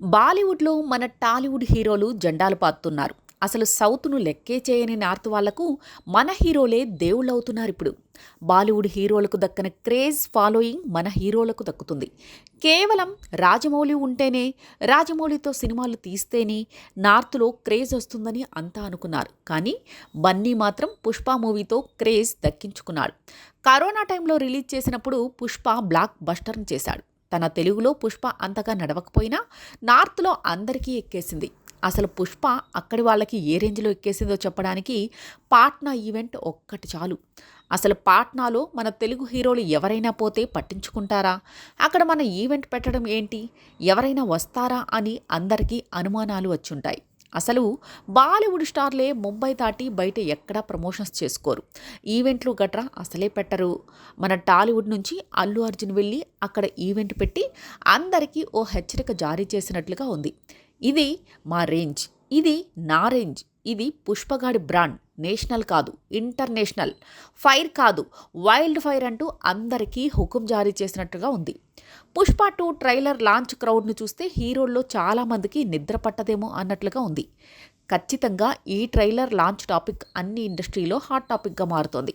బాలీవుడ్లో మన టాలీవుడ్ హీరోలు జెండాలు పాతున్నారు అసలు సౌత్ను లెక్కే చేయని నార్త్ వాళ్ళకు మన హీరోలే దేవుళ్ళవుతున్నారు ఇప్పుడు. బాలీవుడ్ హీరోలకు దక్కన క్రేజ్ ఫాలోయింగ్ మన హీరోలకు దక్కుతుంది. కేవలం రాజమౌళి ఉంటేనే రాజమౌళితో సినిమాలు తీస్తేనే నార్త్లో క్రేజ్ వస్తుందని అంతా అనుకున్నారు. కానీ బన్నీ మాత్రం పుష్ప మూవీతో క్రేజ్ దక్కించుకున్నాడు. కరోనా టైంలో రిలీజ్ చేసినప్పుడు పుష్ప బ్లాక్ బస్టర్ని చేశాడు. తన తెలుగులో పుష్ప అంతగా నడవకపోయినా నార్త్లో అందరికీ ఎక్కేసింది. అసలు పుష్ప అక్కడి వాళ్ళకి ఏ రేంజ్లో ఎక్కేసిందో చెప్పడానికి పాట్నా ఈవెంట్ ఒక్కటి చాలు. అసలు పాట్నాలో మన తెలుగు హీరోలు ఎవరైనా పోతే పట్టించుకుంటారా? అక్కడ మన ఈవెంట్ పెట్టడం ఏంటి? ఎవరైనా వస్తారా అని అందరికీ అనుమానాలు వచ్చుంటాయి. అసలు బాలీవుడ్ స్టార్లే ముంబై దాటి బయట ఎక్కడా ప్రమోషన్స్ చేసుకోరు. ఈవెంట్లు గట్రా అసలే పెట్టరు. మన టాలీవుడ్ నుంచి అల్లు అర్జున్ వెళ్ళి అక్కడ ఈవెంట్ పెట్టి అందరికీ ఓ హెచ్చరిక జారీ చేసినట్లుగా ఉంది. ఇది మా రేంజ్. ఇది నా రేంజ్. ఇది పుష్పగాడి బ్రాండ్ నేషనల్ కాదు ఇంటర్నేషనల్. ఫైర్ కాదు వైల్డ్ ఫైర్ అంటూ అందరికీ హుకుం జారీ చేసినట్టుగా ఉంది. పుష్ప టూ ట్రైలర్ లాంచ్ క్రౌడ్ను చూస్తే హీరోల్లో చాలామందికి నిద్ర పట్టదేమో అన్నట్లుగా ఉంది. ఖచ్చితంగా ఈ ట్రైలర్ లాంచ్ టాపిక్ అన్ని ఇండస్ట్రీలో హాట్ టాపిక్గా మారుతోంది.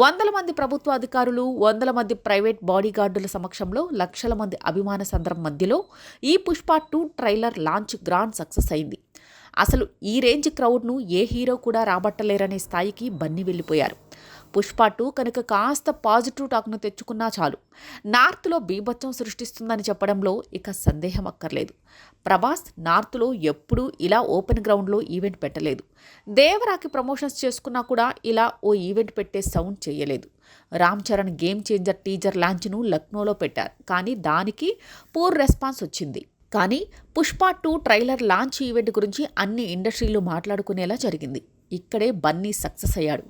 వందల మంది ప్రభుత్వ అధికారులు వందల మంది ప్రైవేట్ బాడీగార్డుల సమక్షంలో లక్షల మంది అభిమాన సందర్భం మధ్యలో ఈ Pushpa two trailer launch grand success అయింది. అసలు ఈ రేంజ్ క్రౌడ్ను ఏ హీరో కూడా రాబట్టలేరనే స్థాయికి బన్ని వెళ్ళిపోయారు. పుష్ప టూ కనుక కాస్త పాజిటివ్ టాక్ను తెచ్చుకున్నా చాలు. నార్త్లో బీభత్సం సృష్టిస్తుందని చెప్పడంలో ఇక సందేహం అక్కర్లేదు. ప్రభాస్ నార్త్లో ఎప్పుడూ ఇలా ఓపెన్ గ్రౌండ్లో ఈవెంట్ పెట్టలేదు. దేవరాకి ప్రమోషన్స్ చేసుకున్నా కూడా ఇలా ఓ ఈవెంట్ పెట్టే సౌండ్ చేయలేదు. Ram Charan game changer teaser లాంచ్ను లక్నోలో పెట్టారు. కానీ దానికి పూర్ రెస్పాన్స్ వచ్చింది. కానీ Pushpa two trailer launch event గురించి అన్ని ఇండస్ట్రీలు మాట్లాడుకునేలా జరిగింది. ఇక్కడే బన్నీ సక్సెస్ అయ్యాడు.